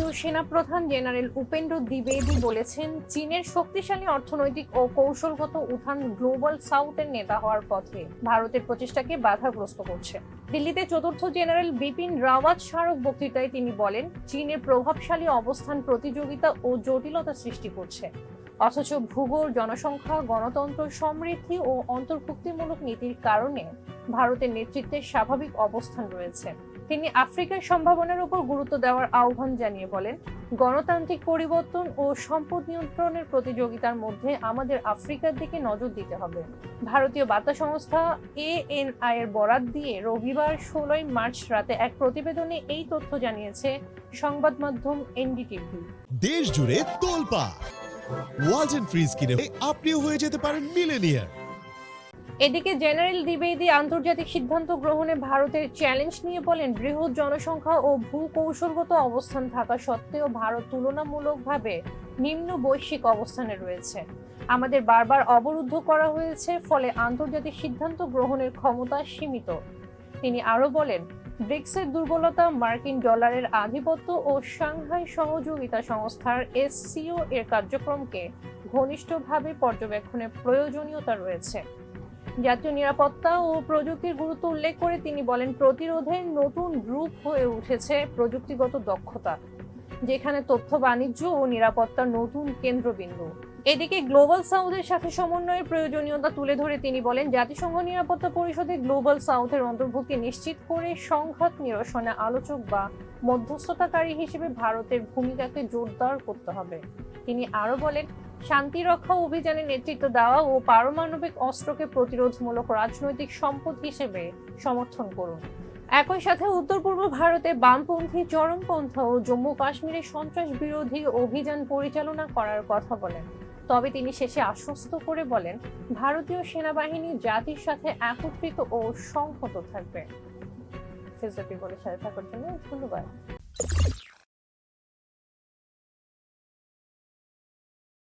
ভারতীয় সেনাপ্রধান জেনারেল উপেন্দ্র দ্বিবেদী বলেছেন, চীনের শক্তিশালী অর্থনৈতিক ও কৌশলগত উত্থান গ্লোবাল সাউথের নেতা হওয়ার পথে ভারতের প্রচেষ্টাকে বাধাগ্রস্ত করছে। দিল্লিতে চতুর্থ জেনারেল বিপিন রাওয়াত স্মারক বক্তৃতায় তিনি বলেন, চীনের প্রভাবশালী অবস্থান প্রতিযোগিতা ও জটিলতা সৃষ্টি করছে। অথচ ভূগোল, জনসংখ্যা, গণতন্ত্র সমৃদ্ধি ও অন্তর্ভুক্তিমূলক নীতির কারণে ভারতের নেতৃত্বে স্বাভাবিক অবস্থান রয়েছে। তিনি আফ্রিকার সম্ভাবনার উপর গুরুত্ব দেওয়ার আহ্বান জানিয়ে বলেন, গণতান্ত্রিক পরিবর্তন ও সম্পদ নিয়ন্ত্রণের প্রতিযোগিতার মধ্যে আমাদের আফ্রিকার দিকে নজর দিতে হবে। ভারতীয় বার্তা সংস্থা এএনআই এর বরাত দিয়ে রবিবার ষোলোই মার্চ রাতে এক প্রতিবেদনে এই তথ্য জানিয়েছে সংবাদ মাধ্যম এনডিটিভি। দেশ জুড়ে তোলপা ওয়ালটন ফ্রিজ কিনে আপনিও হয়ে যেতে পারেন মিলেনিয়ার। এদিকে জেনারেল দ্বিবেদী আন্তর্জাতিক সিদ্ধান্ত গ্রহণে ভারতের চ্যালেঞ্জ নিয়ে বলেন, বৃহৎ জনসংখ্যা ও ভূকৌশলগত অবস্থান থাকা সত্ত্বেও ভারত তুলনামূলকভাবে নিম্ন বৈশ্বিক অবস্থানে রয়েছে। আমাদের বারবার অবরুদ্ধ করা হয়েছে, ফলে আন্তর্জাতিক সিদ্ধান্ত গ্রহণের ক্ষমতা সীমিত। তিনি আরও বলেন, ব্রিক্সের দুর্বলতা, মার্কিন ডলারের আধিপত্য ও সাংহাই সহযোগিতা সংস্থার এসসিও এর কার্যক্রমকে ঘনিষ্ঠভাবে পর্যবেক্ষণের প্রয়োজনীয়তা রয়েছে। জাতীয় নিরাপত্তা ও প্রযুক্তির গুরুত্ব উল্লেখ করে তিনি বলেন প্রতিরোধের নতুন রূপ হয়ে উঠেছে প্রযুক্তিগত দক্ষতা, যেখানে তথ্য, বাণিজ্য ও নিরাপত্তার নতুন কেন্দ্রবিন্দু। এদিকে গ্লোবাল সাউথের সাথে সমন্বয়ের প্রয়োজনীয়তা তুলে ধরে তিনি বলেন, জাতিসংঘ নিরাপত্তা পরিষদে গ্লোবাল সাউথের অন্তর্ভুক্তি নিশ্চিত করে সংঘাত নিরসনে আলোচক বা মধ্যস্থতাকারী হিসেবে ভারতের ভূমিকাকে জোরদার করতে হবে। তিনি আরও বলেন শান্তি রক্ষা অভিযানে নেতৃত্ব দেওয়া ও পারমাণবিক অস্ত্রকে প্রতিরোধমূলক রাজনৈতিক সম্পদ হিসেবে সমর্থন করুন। একই সাথে উত্তর পূর্ব ভারতে বামপন্থী চরমপন্থা ও জম্মু কাশ্মীরে সন্ত্রাস বিরোধী অভিযান পরিচালনা করার কথা বলেন। তবে তিনি শেষে আশ্বস্ত করে বলেন, ভারতীয় সেনাবাহিনী জাতির সাথে একত্রিত ও সংহত থাকবে। সাথে থাকার জন্য ধন্যবাদ।